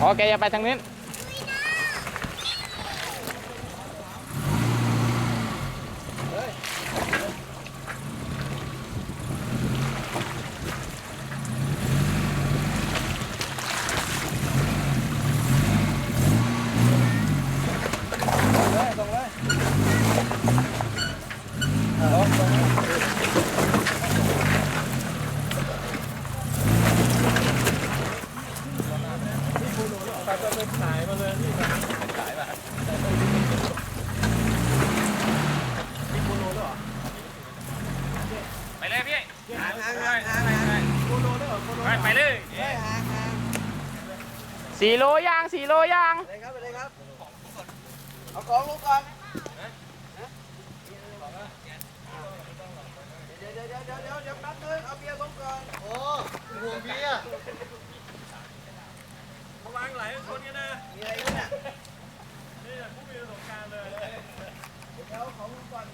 อ๋อแกจะไปทางนี้น เลยตรงเลย ไปไปขายมาเลยนี่ขายมามีโคโนด้วยเหรอไปเลยพี่ห่างห่างห่างห่างห่างโคโนด้วยเหรอโคโนไปไปเลยเฮ้ยห่างห่างสี่โลย่างสี่โลย่างเลยครับไปเลยครับเอาของลงก่อนเดี๋ยวเดี๋ยวเดี๋ยวเดี๋ยวเดี๋ยวแป๊บนึงเอาเบียวเบียร์ ไหลชนกันนะมีอะไรด้วยน่ะนี่ผู้มีประสบการณ์เลย เดี๋ยวของก่อน